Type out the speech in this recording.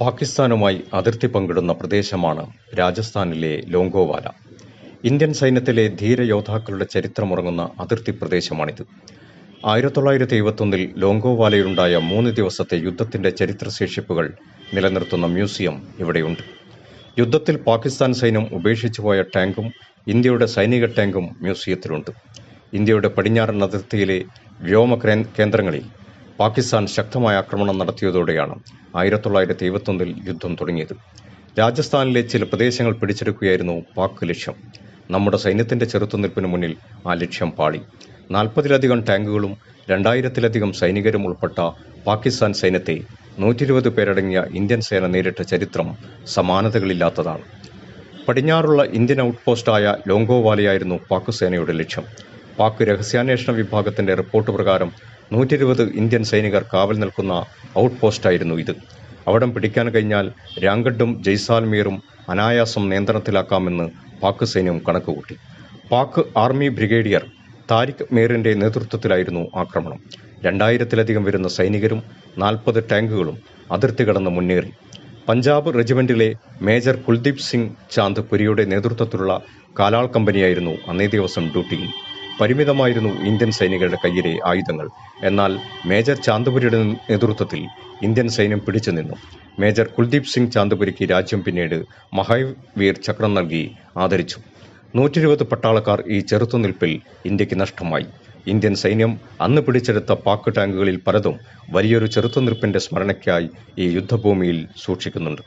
പാകിസ്ഥാനുമായി അതിർത്തി പങ്കിടുന്ന പ്രദേശമാണ് രാജസ്ഥാനിലെ ലോങ്കോവാല. ഇന്ത്യൻ സൈന്യത്തിലെ ധീരയോദ്ധാക്കളുടെ ചരിത്രമുറങ്ങുന്ന അതിർത്തി പ്രദേശമാണിത്. ആയിരത്തി തൊള്ളായിരത്തി എഴുപത്തൊന്നിൽ ലോങ്കോവാലയിലുണ്ടായ മൂന്ന് ദിവസത്തെ യുദ്ധത്തിന്റെ ചരിത്രശേഷിപ്പുകൾ നിലനിർത്തുന്ന മ്യൂസിയം ഇവിടെയുണ്ട്. യുദ്ധത്തിൽ പാകിസ്ഥാൻ സൈന്യം ഉപേക്ഷിച്ചുപോയ ടാങ്കും ഇന്ത്യയുടെ സൈനിക ടാങ്കും മ്യൂസിയത്തിലുണ്ട്. ഇന്ത്യയുടെ പടിഞ്ഞാറൻ അതിർത്തിയിലെ വ്യോമ കേന്ദ്രങ്ങളിൽ പാകിസ്ഥാൻ ശക്തമായ ആക്രമണം നടത്തിയതോടെയാണ് ആയിരത്തി തൊള്ളായിരത്തി എഴുപത്തൊന്നിൽ യുദ്ധം തുടങ്ങിയത്. രാജസ്ഥാനിലെ ചില പ്രദേശങ്ങൾ പിടിച്ചെടുക്കുകയായിരുന്നു പാക് ലക്ഷ്യം. നമ്മുടെ സൈന്യത്തിന്റെ ചെറുത്തുനിൽപ്പിന് മുന്നിൽ ആ ലക്ഷ്യം പാളി. നാൽപ്പതിലധികം ടാങ്കുകളും രണ്ടായിരത്തിലധികം സൈനികരും ഉൾപ്പെട്ട പാകിസ്ഥാൻ സൈന്യത്തെ നൂറ്റിരുപത് പേരടങ്ങിയ ഇന്ത്യൻ സേന നേരിട്ട ചരിത്രം സമാനതകളില്ലാത്തതാണ്. പടിഞ്ഞാറുള്ള ഇന്ത്യൻ ഔട്ട് ഔട്ട്പോസ്റ്റായ ലോങ്കോവാലയായിരുന്നു പാക് സേനയുടെ ലക്ഷ്യം. പാക് രഹസ്യാന്വേഷണ വിഭാഗത്തിന്റെ റിപ്പോർട്ട് പ്രകാരം നൂറ്റിരുപത് ഇന്ത്യൻ സൈനികർ കാവൽ നിൽക്കുന്ന ഔട്ട് പോസ്റ്റായിരുന്നു ഇത്. അവിടം പിടിക്കാൻ കഴിഞ്ഞാൽ രാംഗഡും ജയ്സാൽമീറും അനായാസം നിയന്ത്രണത്തിലാക്കാമെന്ന് പാക് സൈന്യം കണക്കുകൂട്ടി. പാക് ആർമി ബ്രിഗേഡിയർ താരിഖ് മീറിന്റെ നേതൃത്വത്തിലായിരുന്നു ആക്രമണം. രണ്ടായിരത്തിലധികം വരുന്ന സൈനികരും നാൽപ്പത് ടാങ്കുകളും അതിർത്തി കടന്ന് മുന്നേറി. പഞ്ചാബ് റെജിമെന്റിലെ മേജർ കുൽദീപ് സിംഗ് ചാന്ദ് പുരിയുടെ നേതൃത്വത്തിലുള്ള കാലാൾ കമ്പനിയായിരുന്നു അന്നേ ദിവസം ഡ്യൂട്ടിയിൽ. പരിമിതമായിരുന്നു ഇന്ത്യൻ സൈനികരുടെ കയ്യിലെ ആയുധങ്ങൾ. എന്നാൽ മേജർ ചാന്ദപുരിയുടെ നേതൃത്വത്തിൽ ഇന്ത്യൻ സൈന്യം പിടിച്ചു നിന്നു. മേജർ കുൽദീപ് സിംഗ് ചാന്ദപുരിക്ക് രാജ്യം പിന്നീട് മഹാവീർ ചക്രം നൽകി ആദരിച്ചു. നൂറ്റിരുപത് പട്ടാളക്കാർ ഈ ചെറുത്തുനിൽപ്പിൽ ഇന്ത്യയ്ക്ക് നഷ്ടമായി. ഇന്ത്യൻ സൈന്യം അന്ന് പിടിച്ചെടുത്ത പാക്ക് ടാങ്കുകളിൽ പലതും വലിയൊരു ചെറുത്തുനിൽപ്പിന്റെ സ്മരണയ്ക്കായി ഈ യുദ്ധഭൂമിയിൽ സൂക്ഷിക്കുന്നുണ്ട്.